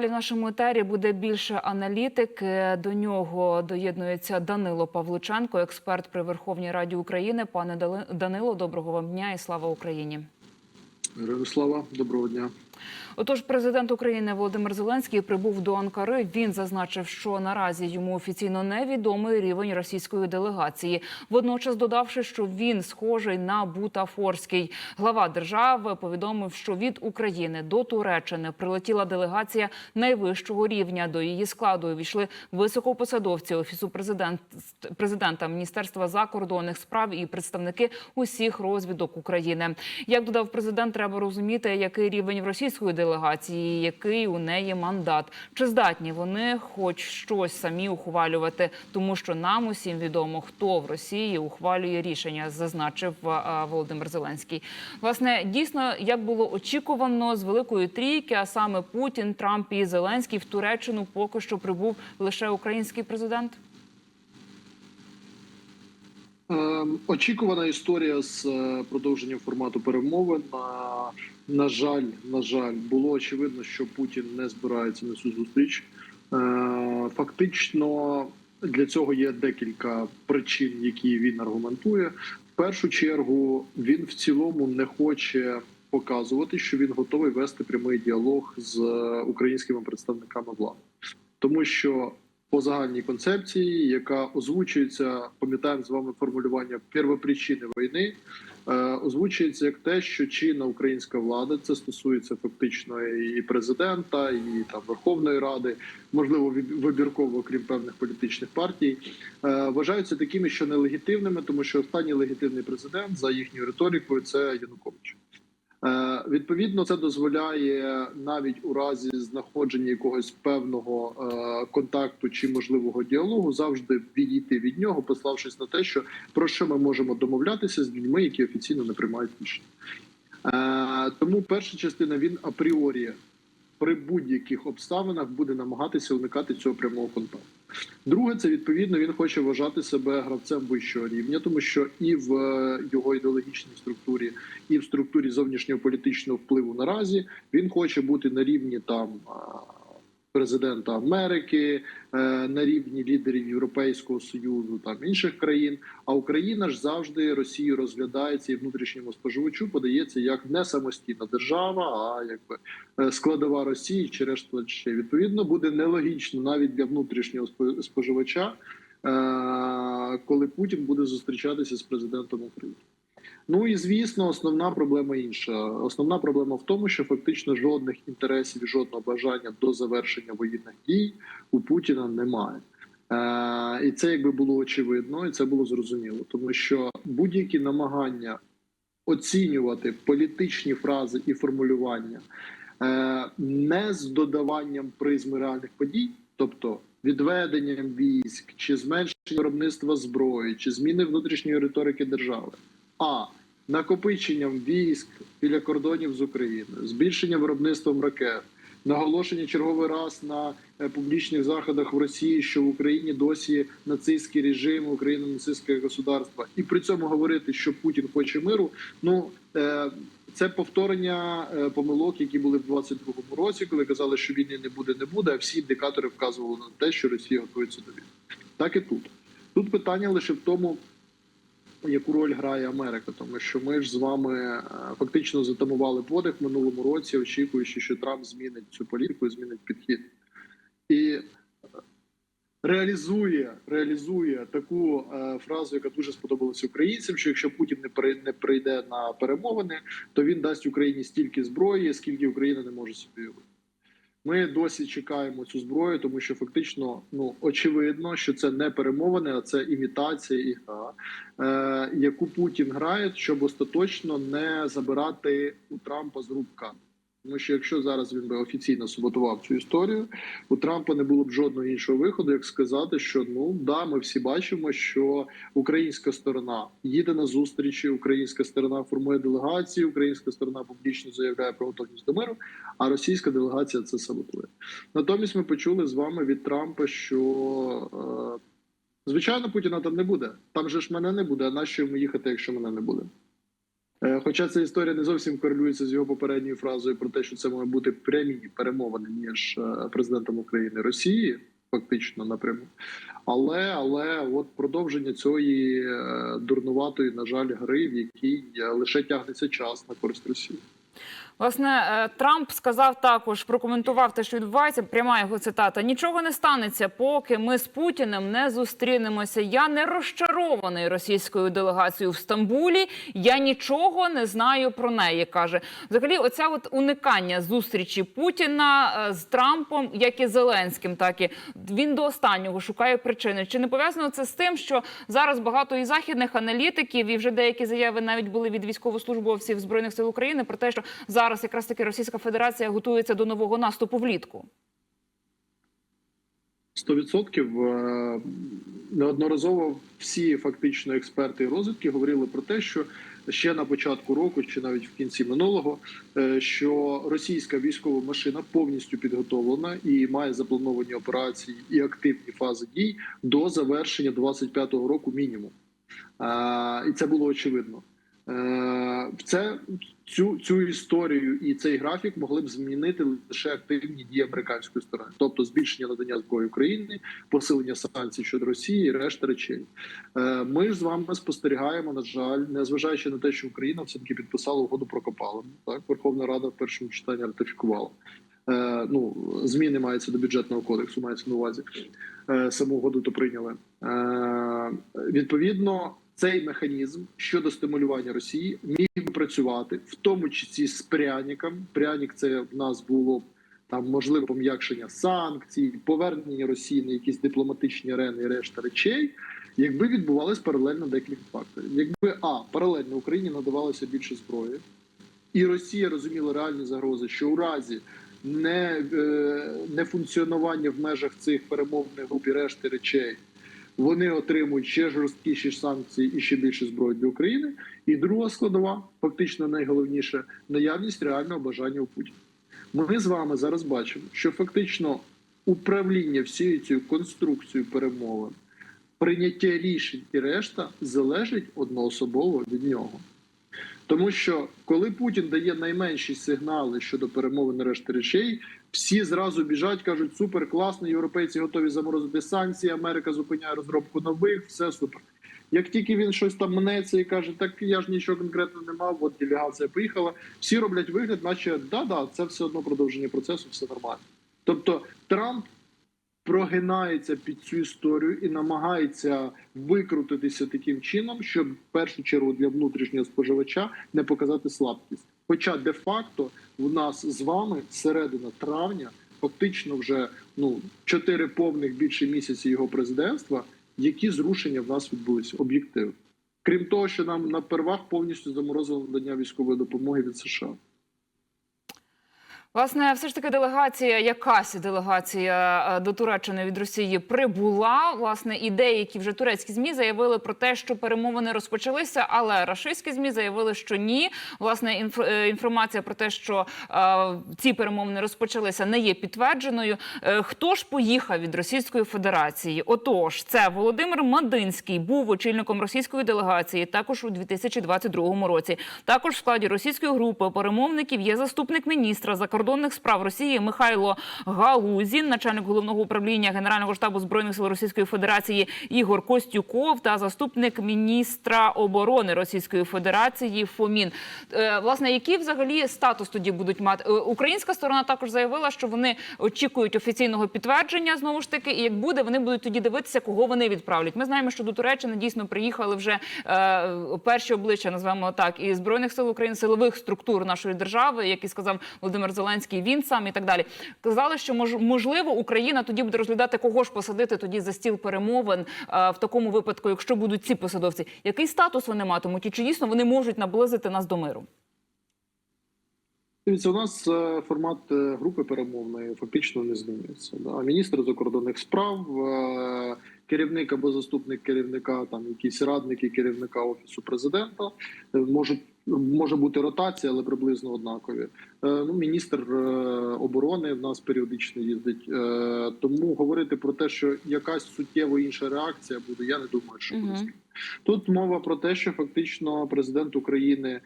Далі в нашому етері буде більше аналітики. До нього доєднується Данило Павлученко, експерт при Верховній Раді України. Пане Данило, доброго вам дня і слава Україні. Ярослава, доброго дня. Отож, президент України Володимир Зеленський прибув до Анкари. Він зазначив, що наразі йому офіційно невідомий рівень російської делегації. Водночас додавши, що він схожий на бутафорський. Глава держави повідомив, що від України до Туреччини прилетіла делегація найвищого рівня. До її складу увійшли високопосадовці офісу президент, президента, міністерства закордонних справ і представники усіх розвідок України. Як додав президент, треба розуміти, який рівень в російської делегації, який у неї мандат. Чи здатні вони хоч щось самі ухвалювати, тому що нам усім відомо, хто в Росії ухвалює рішення, зазначив Володимир Зеленський. Власне, дійсно, як було очікувано з великої трійки, а саме Путін, Трамп і Зеленський в Туреччину поки що прибув лише український президент. Ем, очікувана історія з е, продовженням формату перемовин. На, на жаль, на жаль, було очевидно, що Путін не збирається на цю зустріч. Е, фактично для цього є декілька причин, які він аргументує. В першу чергу він в цілому не хоче показувати, що він готовий вести прямий діалог з е, українськими представниками влади, тому що по загальній концепції, яка озвучується, пам'ятаємо з вами формулювання первопричини війни, е, озвучується як те, що чинна українська влада це стосується фактично і президента, і там Верховної Ради, можливо, виб- вибірково, окрім певних політичних партій, е, вважаються такими, що нелегітимними, тому що останній легітимний президент за їхньою риторикою це Янукович. Е, Відповідно, це дозволяє навіть у разі знаходження якогось певного е, контакту чи можливого діалогу завжди відійти від нього, пославшись на те, що про що ми можемо домовлятися з людьми, які офіційно не приймають рішення. Е, Тому перша частина він апріорі при будь-яких обставинах буде намагатися уникати цього прямого контакту. Друге, це відповідно він хоче вважати себе гравцем вищого рівня, тому що і в е, його ідеологічній структурі, і в структурі зовнішнього політичного впливу наразі він хоче бути на рівні там президента Америки, е, на рівні лідерів Європейського союзу там інших країн. А Україна ж завжди Росію розглядається і внутрішньому споживачу подається як не самостійна держава, а якби е, складова Росії чи решта ще відповідно буде нелогічно навіть для внутрішнього спо- споживача, е, коли Путін буде зустрічатися з президентом України. Ну і звісно, основна проблема інша. Основна проблема в тому, що фактично жодних інтересів, жодного бажання до завершення воєнних дій у Путіна немає. Е, і це якби було очевидно, і це було зрозуміло, тому що будь-які намагання оцінювати політичні фрази і формулювання е, не з додаванням призми реальних подій, тобто відведенням військ, чи зменшенням виробництва зброї, чи зміни внутрішньої риторики держави, а накопиченням військ біля кордонів з України, збільшенням виробництвом ракет, наголошення черговий раз на е, публічних заходах в Росії, що в Україні досі нацистський режим, Україна нацистське государство, і при цьому говорити, що Путін хоче миру. Ну е, це повторення е, помилок, які були в 22-му році, коли казали, що війни не буде, не буде. А всі індикатори вказували на те, що Росія готується до війни. Так і тут. Тут питання лише в тому, яку роль грає Америка, тому що ми ж з вами е, фактично затамували подих в минулому році, очікуючи, що Трамп змінить цю політику і змінить підхід. І е, реалізує, реалізує таку е, фразу, яка дуже сподобалася українцям: що якщо Путін не при- не прийде на перемовини, то він дасть Україні стільки зброї, скільки Україна не може собі. Ми досі чекаємо цю зброю, тому що фактично ну очевидно, що це не перемовини, а це імітація і гра, е, яку Путін грає, щоб остаточно не забирати у Трампа з рук. Тому що якщо зараз він би офіційно саботував цю історію, у Трампа не було б жодного іншого виходу, як сказати, що ну да, ми всі бачимо, що українська сторона їде на зустрічі, українська сторона формує делегації, українська сторона публічно заявляє про готовність до миру, а російська делегація це саботує. Натомість ми почули з вами від Трампа, що е, звичайно Путіна там не буде. Там же ж мене не буде. А нащо йому їхати, якщо мене не буде? Е, Хоча ця історія не зовсім корелюється з його попередньою фразою про те, що це має бути прямі перемовини між е, президентом України Росії, фактично напряму. Але але от продовження цієї е, дурнуватої, на жаль, гри, в якій лише тягнеться час на користь Росії. Власне, е, Трамп сказав також, прокоментував те, що відбувається. Пряма його цитата: нічого не станеться, поки ми з Путіним не зустрінемося. Я не розчарований російською делегацією в Стамбулі. Я нічого не знаю про неї. каже взагалі, оця от уникання зустрічі Путіна е, з Трампом, як і Зеленським, так і він до останнього шукає причини. Чи не пов'язано це з тим, що зараз багато і західних аналітиків, і вже деякі заяви навіть були від військовослужбовців збройних сил України про те, що зараз якраз таки Російська Федерація готується до нового наступу влітку. Сто відсотків е, неодноразово всі фактично експерти розвідки говорили про те, що ще на початку року, чи навіть в кінці минулого, е, що російська військова машина повністю підготовлена і має заплановані операції і активні фази дій до завершення 25-го року мінімум. Е, І це було очевидно. Е, Це цю цю історію і цей графік могли б змінити лише активні дії американської сторони, тобто збільшення надання зброї України, посилення санкцій щодо Росії, і решта речей. Е, Ми ж з вами спостерігаємо, на жаль, незважаючи на те, що Україна все таки підписала угоду про копалину. Так Верховна Рада в першому читанні ратифікувала. Е, Ну зміни мається до бюджетного кодексу, мається на увазі. Саму угоду то прийняли. Відповідно, цей механізм щодо стимулювання Росії міг би працювати, в тому числі з пряником. Пряник це в нас було там можливе пом'якшення санкцій, повернення Росії на якісь дипломатичні арени і решта речей. Якби відбувалось паралельно декілька факторів, якби а паралельно Україні надавалося більше зброї, і Росія розуміла реальні загрози, що у разі не, е, не функціонування в межах цих перемовних груп і решти речей вони отримують ще жорсткіші санкції і ще більше зброї для України. І друга складова, фактично найголовніше, наявність реального бажання у Путіна. Ми з вами зараз бачимо, що фактично управління всією цією конструкцією перемовин, прийняття рішень і решта залежить одноособово від нього. Тому що коли Путін дає найменші сигнали щодо перемовин решти речей, всі зразу біжать, кажуть, супер класно, європейці готові заморозити санкції, Америка зупиняє розробку нових, все супер. Як тільки він щось там мнеться і каже, так я ж нічого конкретно не мав, от делегація поїхала, всі роблять вигляд, наче да-да, це все одно продовження процесу, все нормально. Тобто Трамп прогинається під цю історію і намагається викрутитися таким чином, щоб в першу чергу для внутрішнього споживача не показати слабкість. Хоча де-факто в нас з вами середина травня, фактично вже ну чотири повних більше місяці його президентства, які зрушення в нас відбулися об'єктивно. Крім того, що нам на первах повністю заморозили надання військової допомоги від США. Власне, все ж таки делегація, якась делегація е, до Туреччини від Росії прибула. Власне, і деякі вже турецькі змі заявили про те, що перемовини розпочалися, але рашистські змі заявили, що ні. Власне, е, інформація про те, що е, ці перемовини розпочалися, не є підтвердженою. Е, хто ж поїхав від Російської Федерації? Отож, це Володимир Мадинський був очільником російської делегації, також у 2022 році. Також в складі російської групи перемовників є заступник міністра закордонних справ Росії Михайло Галузін, начальник головного управління Генерального штабу збройних сил Російської Федерації Ігор Костюков та заступник міністра оборони Російської Федерації Фомін. Е, Власне, який взагалі статус тоді будуть мати Е, українська сторона? Також заявила, що вони очікують офіційного підтвердження знову ж таки, і як буде, вони будуть тоді дивитися, кого вони відправлять. Ми знаємо, що до Туреччини дійсно приїхали вже е, перші обличчя, назвемо так, і збройних сил України, силових структур нашої держави, як і сказав Володимир Зеленський, він сам і так далі. Казали, що можливо Україна тоді буде розглядати, кого ж посадити тоді за стіл перемовин е, в такому випадку, якщо будуть ці посадовці. Який статус вони матимуть, і чи дійсно вони можуть наблизити нас до миру? У нас е, формат е, групи перемовної фактично не змінюється. Да? Міністр закордонних справ, керівник або заступник керівника, там якісь радники керівника офісу президента можуть. Може бути ротація, але приблизно однакові. Е, Ну, міністр е, оборони в нас періодично їздить. Е, Тому говорити про те, що якась суттєво інша реакція буде, я не думаю, що буде. Мгм. Тут мова про те, що фактично президент України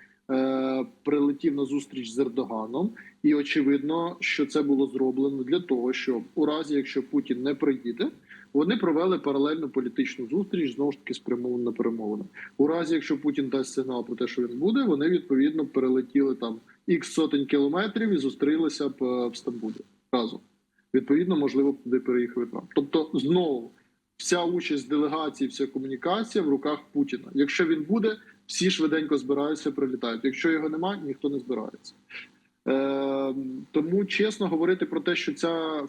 прилетів на зустріч з Ердоганом, і очевидно, що це було зроблено для того, щоб у разі, якщо Путін не приїде, вони провели паралельну політичну зустріч знову ж таки спрямовану на перемовини. У разі, якщо Путін дасть сигнал про те, що він буде, вони відповідно перелетіли там ікс сотень кілометрів і зустрілися б е, в Стамбулі разом. Відповідно, можливо, туди переїхав Трамп. Тобто, знову вся участь делегації, вся комунікація в руках Путіна. Якщо він буде, всі швиденько збираються, прилітають. Якщо його немає, ніхто не збирається. Е, тому чесно говорити про те, що ця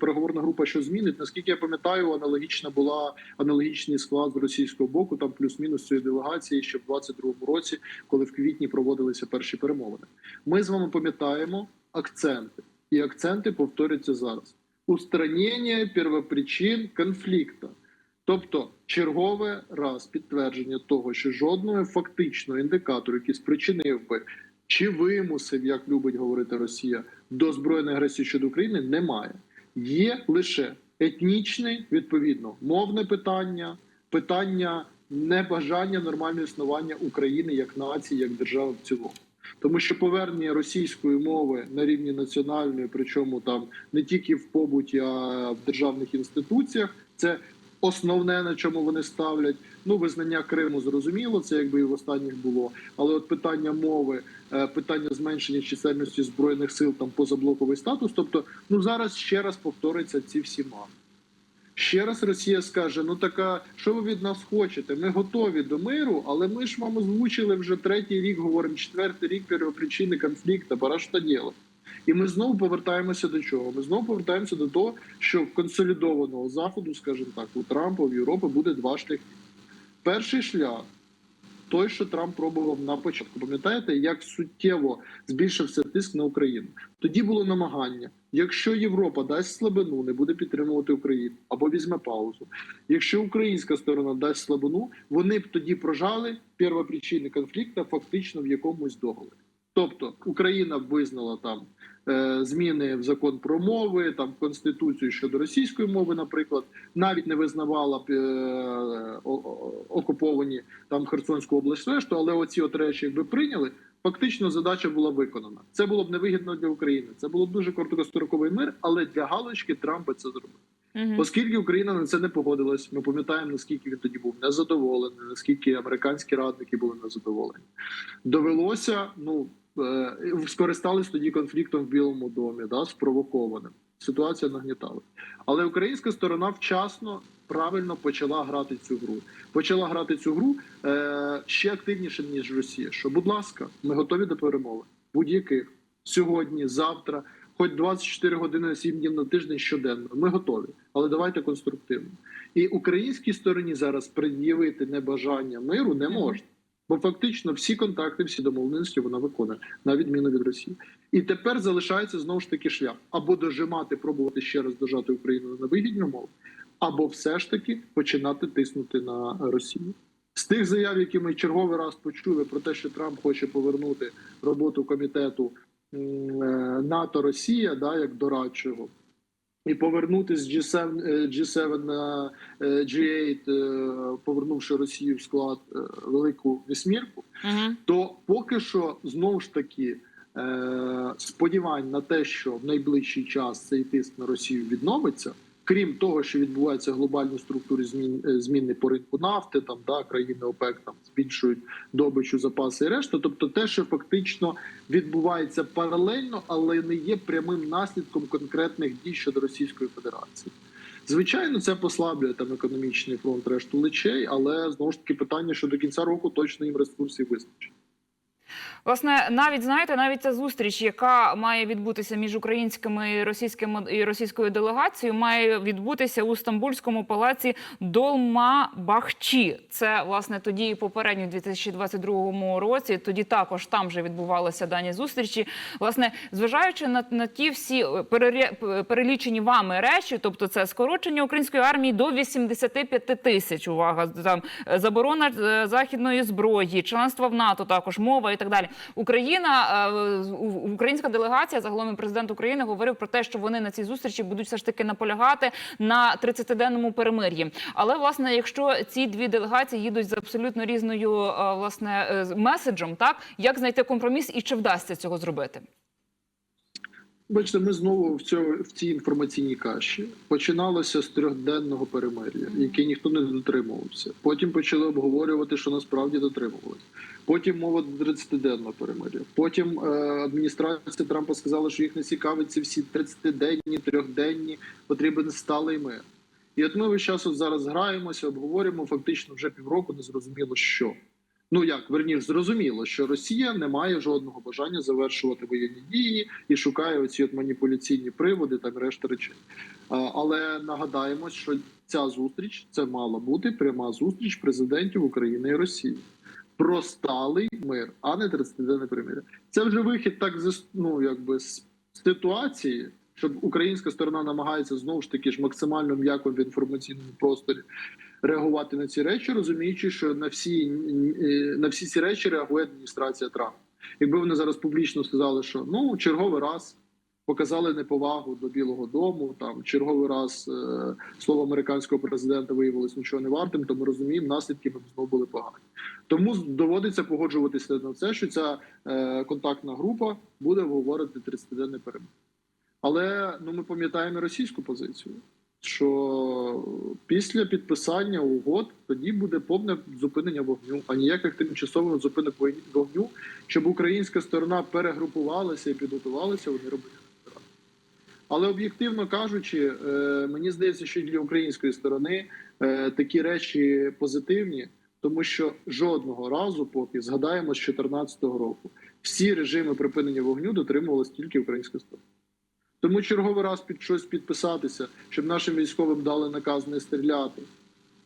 переговорна група що змінить, наскільки я пам'ятаю, аналогічна була аналогічний склад з російського боку, там плюс-мінус цієї делегації ще в 22-му році, коли в квітні проводилися перші перемовини. Ми з вами пам'ятаємо акценти, і акценти повторюються зараз: устранення первопричин конфлікту. Тобто чергове раз підтвердження того, що жодного фактичного індикатору, який спричинив би чи вимусив, як любить говорити Росія, до збройної агресії щодо України, немає. Є лише етнічне, відповідно, мовне питання, питання небажання нормального існування України як нації, як держави в цілому. Тому що повернення російської мови на рівні національної, причому там не тільки в побуті, а в державних інституціях, це основне на чому вони ставлять. Ну, визнання Криму зрозуміло, це якби і в останніх було. Але от питання мови, е, питання зменшення чисельності збройних сил, там позаблоковий статус. Тобто, ну зараз ще раз повториться ці всі мами. Ще раз Росія скаже: ну така, що ви від нас хочете? Ми готові до миру, але ми ж вам озвучили вже третій рік, говоримо, четвертий рік первопричини конфлікту, пора що ділати. І ми знову повертаємося до чого? Ми знову повертаємося до того, що консолідованого заходу, скажімо так, у Трампа в Європи буде два шляхи. Перший шлях той, що Трамп пробував на початку. Пам'ятаєте, як суттєво збільшився тиск на Україну? Тоді було намагання: якщо Європа дасть слабину, не буде підтримувати Україну або візьме паузу. Якщо українська сторона дасть слабину, вони б тоді прожали первопричини конфлікту фактично в якомусь договорі. Тобто Україна визнала там е, зміни в закон про мови, там конституцію щодо російської мови, наприклад, навіть не визнавала б е, окуповані там Херсонську область, решту, але оці от речі, якби прийняли, фактично задача була виконана. Це було б невигідно для України. Це було б дуже короткостроковий мир, але для галочки Трамп це зробив. Мгм. Оскільки Україна на це не погодилась, ми пам'ятаємо наскільки він тоді був незадоволений, наскільки американські радники були незадоволені. Довелося, ну скористались тоді конфліктом в Білому домі, да, спровокованим. Ситуація нагнітала. Але українська сторона вчасно правильно почала грати цю гру. Почала грати цю гру е, ще активніше ніж Росія. Що, будь ласка, ми готові до перемови будь-яких сьогодні, завтра, хоч 24 години 7 днів на тиждень щоденно. Ми готові, але давайте конструктивно. І українській стороні зараз пред'явити небажання миру не можна. Бо фактично всі контакти, всі домовленості вона виконує на відміну від Росії. І тепер залишається знову ж таки шлях або дожимати, пробувати ще раз дожати Україну на вигідні умови, або все ж таки починати тиснути на Росію. З тих заяв, які ми черговий раз почули про те, що Трамп хоче повернути роботу комітету е, НАТО Росія, да, як дорадчого, і повернути з G7, е, G7 на е, G8, е, повернувши Росію в склад велику вісьмірку, Мгм. то поки що знову ж таки сподівань на те, що в найближчий час цей тиск на Росію відновиться. Крім того, що відбуваються глобальні структури змін е, зміни по ринку нафти, там да країни ОПЕК там збільшують добичу, запаси і решта. Тобто, те, що фактично відбувається паралельно, але не є прямим наслідком конкретних дій щодо Російської Федерації. Звичайно, це послаблює там економічний фронт решту личей, але знову ж таки питання, що до кінця року точно їм ресурсів вистачить. Власне, навіть знаєте, навіть ця зустріч, яка має відбутися між українськими і російськими і російською делегацією, має відбутися у Стамбульському палаці Долма-Бахчі. Це власне тоді і попередньо, у 2022 році. Тоді також там вже відбувалися дані зустрічі. Власне, зважаючи на, на ті всі е, перелічені вами речі, тобто це скорочення української армії до 85 тисяч. Увага, там е, заборона е, західної зброї, членство в НАТО, також мова і так далі. Україна е, українська делегація, загалом президент України говорив про те, що вони на цій зустрічі будуть все ж таки наполягати на 30-денному перемир'ї. Але власне, якщо ці дві делегації їдуть з абсолютно різною е, власне е, меседжем, так як знайти компроміс і чи вдасться цього зробити? Бачите, ми знову в цьому в цій інформаційній каші починалося з трьохденного перемир'я, яке ніхто не дотримувався. Потім почали обговорювати, що насправді дотримувалися. Потім мова до 30-денного перемир'я. Потім е, адміністрація Трампа сказала, що їх не цікавить ці всі 30-денні, трьохденні, потрібен сталий мир. І от ми весь час от зараз граємося, обговорюємо фактично вже півроку, не зрозуміло що. Ну як верніше, зрозуміло, що Росія не має жодного бажання завершувати воєнні дії і шукає оці от маніпуляційні приводи та решта речей. Але нагадаємо, що ця зустріч це мала бути пряма зустріч президентів України і Росії про сталий мир, а не 30-денне примиря. Це вже вихід так ну, якби з ситуації, щоб українська сторона намагається знову ж таки ж максимально м'яко в інформаційному просторі реагувати на ці речі, розуміючи, що на всі е, на всі ці речі реагує адміністрація Трампа. Якби вони зараз публічно сказали, що ну черговий раз показали неповагу до Білого Дому, там черговий раз е, слово американського президента виявилось нічого не вартим, то ми розуміємо, наслідки ми знову були погані. Тому доводиться погоджуватися на це, що ця е, контактна група буде обговорити 30-денний перемог. Але ну ми пам'ятаємо російську позицію що після підписання угод тоді буде повне зупинення вогню, а ніяких тимчасових зупинок вогню, щоб українська сторона перегрупувалася і підготувалася, вони збираються. Але об'єктивно кажучи, е, мені здається, що для української сторони е, такі речі позитивні, тому що жодного разу, поки згадаємо з 2014 року, всі режими припинення вогню дотримувалися тільки українська сторона. Тому черговий раз під щось підписатися, щоб нашим військовим дали наказ не стріляти,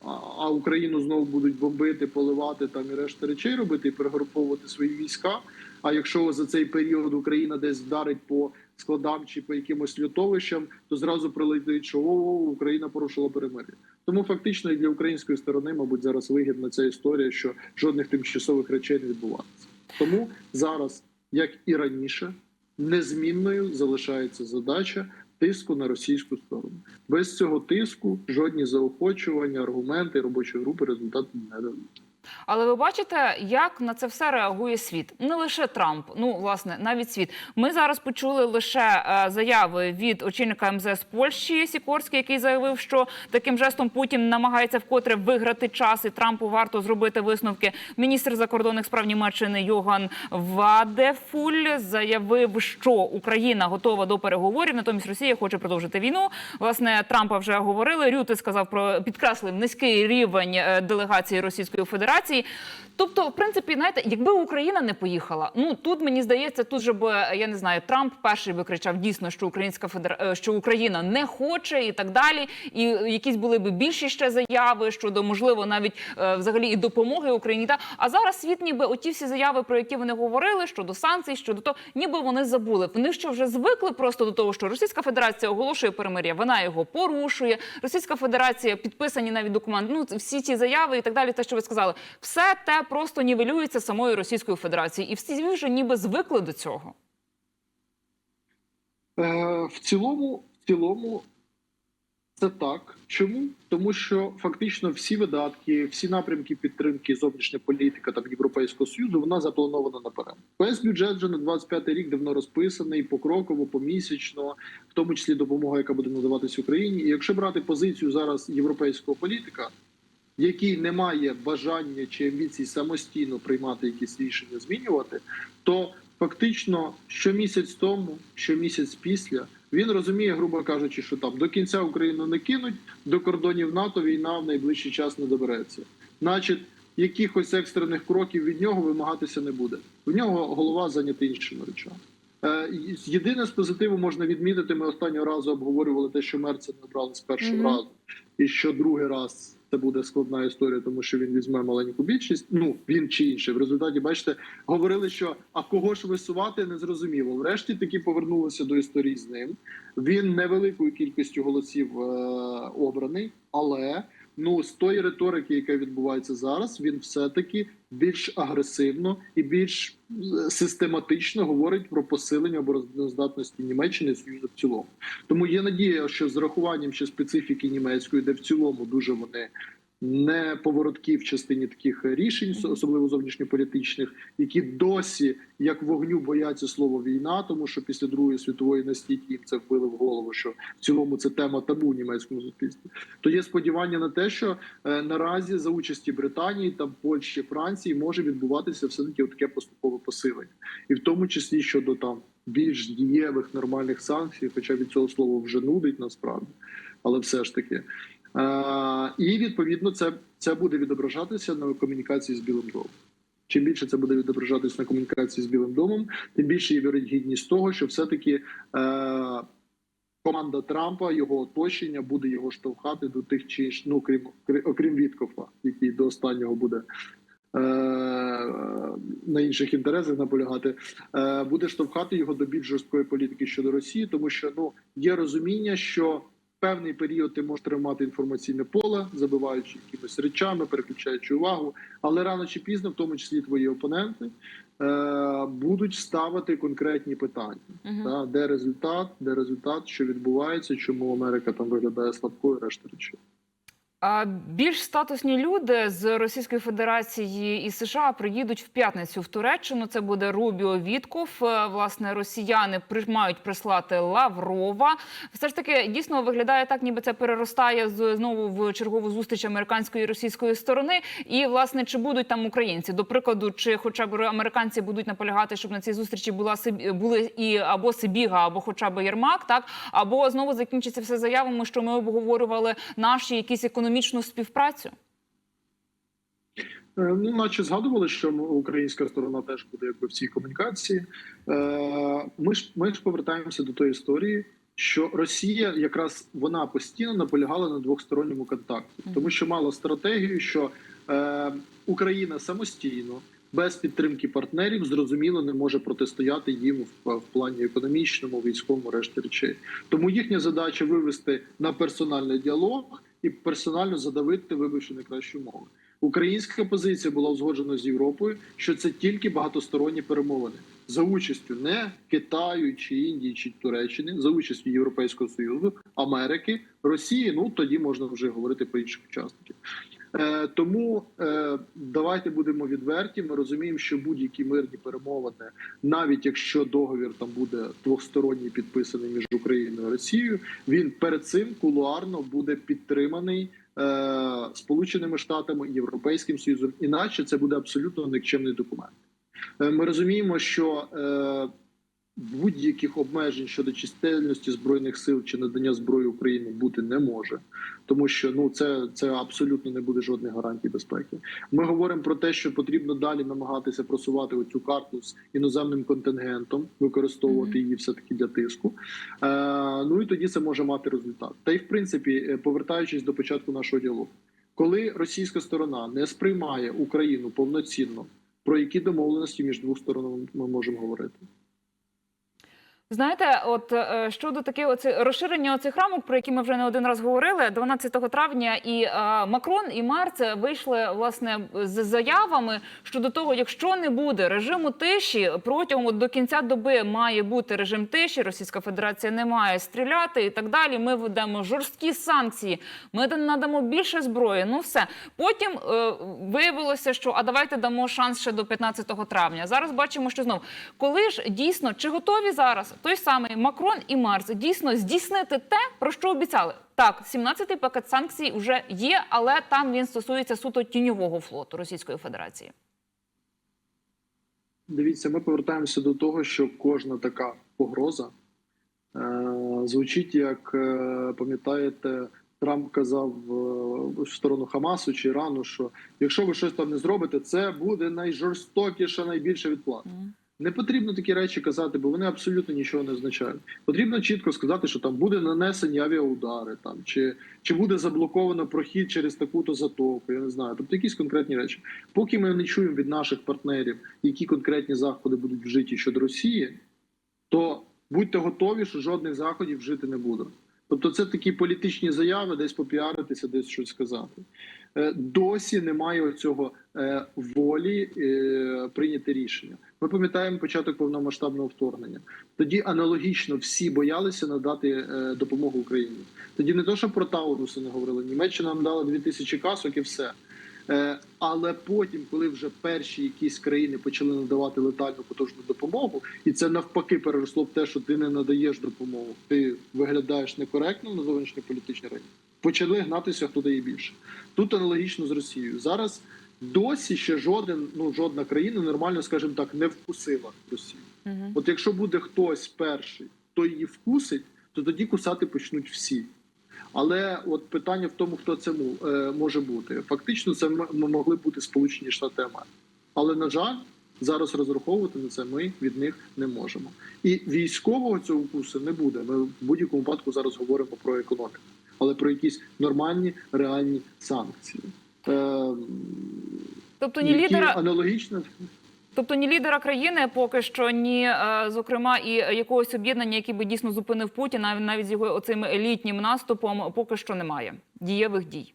а, а Україну знову будуть бомбити, поливати там і решта речей робити і перегруповувати свої війська. А якщо за цей період Україна десь вдарить по складам чи по якимось лютовищам, то зразу прилетить, що Україна порушила перемир'я. Тому фактично і для української сторони, мабуть, зараз вигідна ця історія, що жодних тимчасових речей не відбувається. Тому зараз, як і раніше, незмінною залишається задача тиску на російську сторону. Без цього тиску жодні заохочування, аргументи робочої групи результату не дадуть. Але ви бачите, як на це все реагує світ, не лише Трамп, ну власне, навіть світ. Ми зараз почули лише е, заяви від очільника МЗС Польщі Сікорський, який заявив, що таким жестом Путін намагається вкотре виграти час, і Трампу варто зробити висновки. Міністр закордонних справ Німеччини Йоган Вадефуль заявив, що Україна готова до переговорів, натомість Росія хоче продовжити війну. Власне, Трампа вже говорили. Рюти сказав про підкреслив низький рівень е, делегації Російської Федерації. Тобто, в принципі, знаєте, якби Україна не поїхала, ну тут мені здається, тут же би я не знаю, Трамп перший би кричав дійсно, що Українська Федера... е, що Україна не хоче і так далі. І якісь були б більші ще заяви щодо можливо навіть е, взагалі і допомоги Україні. Та а зараз світ, ніби оті всі заяви, про які вони говорили, щодо санкцій, щодо того, ніби вони забули. Вони що вже звикли просто до того, що Російська Федерація оголошує перемир'я, вона його порушує. Російська Федерація підписані навіть документи. Ну всі ці заяви і так далі. Те, що ви сказали, все те просто нівелюється самою Російською Федерацією, і всі вже ніби звикли до цього. Е, в цілому, в цілому, це так. Чому? Тому що фактично всі видатки, всі напрямки підтримки, зовнішня політика там Європейського союзу, вона запланована наперед. Весь бюджет вже на 25 рік давно розписаний покроково, помісячно, в тому числі допомога, яка буде надаватись Україні. І якщо брати позицію зараз європейського політика, який не має бажання чи амбіцій самостійно приймати якісь рішення, змінювати, то фактично щомісяць тому, щомісяць після, він розуміє, грубо кажучи, що там до кінця Україну не кинуть, до кордонів НАТО війна в найближчий час не добереться. Значить, якихось екстрених кроків від нього вимагатися не буде. В нього голова зайнята іншими речами. Е, Єдине з позитиву можна відмітити. Ми останнього разу обговорювали те, що Мерцен набрали з першого Мгм. разу, і що другий раз це буде складна історія, тому що він візьме маленьку більшість. Ну він чи інший. В результаті, бачите, говорили, що а кого ж висувати не зрозуміло. Врешті таки повернулися до історії з ним. Він невеликою кількістю голосів е, обраний, але ну з тої риторики, яка відбувається зараз, він все-таки більш агресивно і більш е, систематично говорить про посилення обороноздатності Німеччини і Союзу в цілому. Тому є надія, що з рахуванням ще специфіки німецької, де в цілому дуже вони не поворотки в частині таких рішень, особливо зовнішньополітичних, які досі як вогню бояться слово війна, тому що після другої світової настільки їм це вбили в голову, що в цілому це тема табу в німецькому суспільстві. То є сподівання на те, що е, наразі за участі Британії, там Польщі, Франції може відбуватися все таки таке поступове посилення, і в тому числі щодо там більш дієвих нормальних санкцій, хоча від цього слова вже нудить насправді, але все ж таки. Е, і відповідно це, це буде відображатися на комунікації з Білим домом. Чим більше це буде відображатися на комунікації з Білим домом, тим більше є вірогідність того, що все-таки е, команда Трампа, його оточення буде його штовхати до тих чи інших, ну крім крім- окрім Віткофа, який до останнього буде. е, На інших інтересах наполягати е, буде штовхати його до більш жорсткої політики щодо Росії, тому що ну є розуміння, що певний період ти можеш тримати інформаційне поле, забиваючи якимись речами, переключаючи увагу, але рано чи пізно, в тому числі твої опоненти, е, будуть ставити конкретні питання. Мгм. Та, де результат, де результат, що відбувається, чому Америка там виглядає слабкою, решта речей. Більш статусні люди з Російської Федерації і США приїдуть в п'ятницю в Туреччину. Це буде Рубіо Вітков. Е, Власне, росіяни мають прислати Лаврова. Все ж таки дійсно виглядає так, ніби це переростає знову в чергову зустріч американської і російської сторони. І власне, чи будуть там українці? До прикладу, чи хоча б американці будуть наполягати, щоб на цій зустрічі була були і або Сибіга, або хоча б Єрмак, так або знову закінчиться все заявами, що ми обговорювали наші якісь економічну співпрацю. Е, Ну, наче згадували, що українська сторона теж буде якби в цій комунікації. Е, Ми ж ми ж повертаємося до тої історії, що Росія якраз вона постійно наполягала на двосторонньому контакті, тому що мала стратегію, що е, Україна самостійно. Без підтримки партнерів зрозуміло не може протистояти їм в, в плані економічному, військовому, решті речей. Тому їхня задача вивести на персональний діалог і персонально задавити, вибивши найкращу мову. Українська позиція була узгоджена з Європою, що це тільки багатосторонні перемовини за участю не Китаю чи Індії чи Туреччини, за участю Європейського союзу, Америки, Росії. Ну тоді можна вже говорити про інших учасників. Е, тому е, давайте будемо відверті. Ми розуміємо, що будь-які мирні перемовини, навіть якщо договір там буде двосторонній підписаний між Україною і Росією, він перед цим кулуарно буде підтриманий е, Сполученими Штатами Європейським Союзом, іначе це буде абсолютно никчемний документ. Ми розуміємо, що будь-яких обмежень щодо чисельності збройних сил чи надання зброї Україні бути не може, тому що ну це, це абсолютно не буде жодних гарантій безпеки. Ми говоримо про те, що потрібно далі намагатися просувати оцю карту з іноземним контингентом, використовувати її все таки для тиску. Е, ну і тоді це може мати результат. Та й в принципі, е, повертаючись до початку нашого діалогу, коли російська сторона не сприймає Україну повноцінно, про які домовленості між двох сторонами ми можемо говорити. Знаєте, от е, щодо таке оце розширення оцих рамок, про які ми вже не один раз говорили, 12 травня і е, Макрон і Марц вийшли власне з заявами щодо того, якщо не буде режиму тиші протягом от, до кінця доби має бути режим тиші, Російська Федерація не має стріляти і так далі. Ми введемо жорсткі санкції, ми надамо більше зброї. Ну все потім е, виявилося, що а давайте дамо шанс ще до 15 травня. Зараз бачимо, що знов коли ж дійсно чи готові зараз той самий Макрон і Марс дійсно здійснити те, про що обіцяли. Так, 17-й пакет санкцій вже є, але там він стосується суто тіньового флоту Російської Федерації. Дивіться, ми повертаємося до того, що кожна така погроза е, звучить як е, пам'ятаєте, Трамп казав е, в сторону Хамасу чи Ірану, що якщо ви щось там не зробите, це буде найжорстокіша, найбільша відплата. Не потрібно такі речі казати, бо вони абсолютно нічого не означають. Потрібно чітко сказати, що там буде нанесені авіаудари, там чи, чи буде заблоковано прохід через таку-то затоку. Я не знаю. Тобто якісь конкретні речі. Поки ми не чуємо від наших партнерів, які конкретні заходи будуть вжиті щодо Росії, то будьте готові, що жодних заходів вжити не буде. Тобто, це такі політичні заяви, десь попіаритися, десь щось сказати. Е, Досі немає цього волі е, прийняти рішення. Ми пам'ятаємо початок повномасштабного вторгнення. Тоді аналогічно всі боялися надати е, допомогу Україні. Тоді не то, що про Тауруси не говорили. Німеччина нам дала 2000 касок і все. Е, Але потім, коли вже перші якісь країни почали надавати летальну потужну допомогу, і це навпаки переросло в те, що ти не надаєш допомогу, ти виглядаєш некоректно на зовнішньополітичній арені, почали гнатися хто дає більше. Тут аналогічно з Росією. Зараз досі ще жоден, ну жодна країна нормально, скажімо так, не вкусила Росію. Угу. От якщо буде хтось перший, хто її вкусить, то тоді кусати почнуть всі. Але от питання в тому, хто це е, може бути. Фактично, це м- м- могли бути Сполучені Штати Америки. Але на жаль, зараз розраховувати на це ми від них не можемо. І військового цього укусу не буде. Ми в будь-якому випадку зараз говоримо про економіку, але про якісь нормальні реальні санкції. Е, Тобто ні лідера, аналогічно тобто ні лідера країни, поки що ні, е, зокрема, і якогось об'єднання, який би дійсно зупинив Путіна, навіть з його оцим літнім наступом, поки що немає дієвих дій.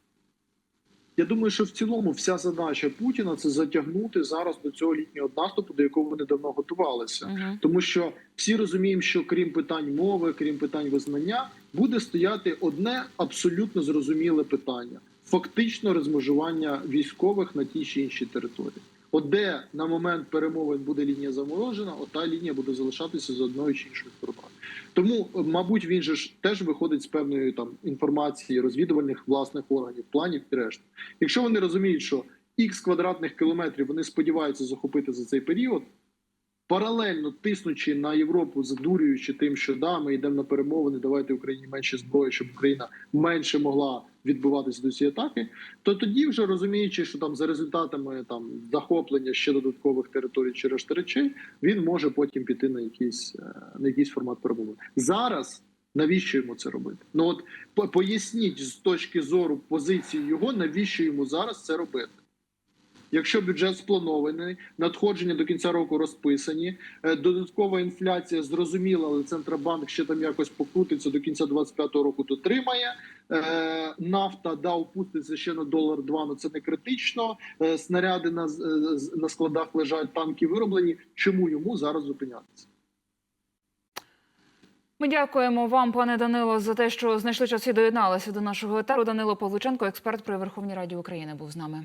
Я думаю, що в цілому вся задача Путіна це затягнути зараз до цього літнього наступу, до якого вони давно готувалися. Угу. Тому що всі розуміємо, що крім питань мови, крім питань визнання, буде стояти одне абсолютно зрозуміле питання: фактично розмежування військових на тій чи іншій території. От де на момент перемовин буде лінія заморожена, от та лінія буде залишатися з одної чи іншої сторони. Тому, мабуть, він же ж теж виходить з певної там інформації розвідувальних власних органів, планів і решти. Якщо вони розуміють, що х квадратних кілометрів вони сподіваються захопити за цей період, паралельно тиснучи на Європу, задурюючи тим, що да, ми йдемо на перемовини, давайте Україні менше зброї, щоб Україна менше могла відбиватися до цієї атаки, то тоді, вже розуміючи, що там за результатами там захоплення ще додаткових територій чи решти речей, він може потім піти на якийсь е, на якийсь формат перемовин. Зараз. Навіщо йому це робити? Ну от поясніть з точки зору позиції його, навіщо йому зараз це робити? Якщо бюджет спланований, надходження до кінця року розписані, е, додаткова інфляція зрозуміла, але центробанк ще там якось покрутиться до кінця 25-го року, дотримає. Е, Нафта да опуститься ще на долар два, але це не критично. Е, Снаряди на, на складах лежать, танки вироблені. Чому йому зараз зупинятися? Ми дякуємо вам, пане Данило, за те, що знайшли час і доєдналися до нашого етеру. Данило Павлученко, експерт при Верховній Раді України, був з нами.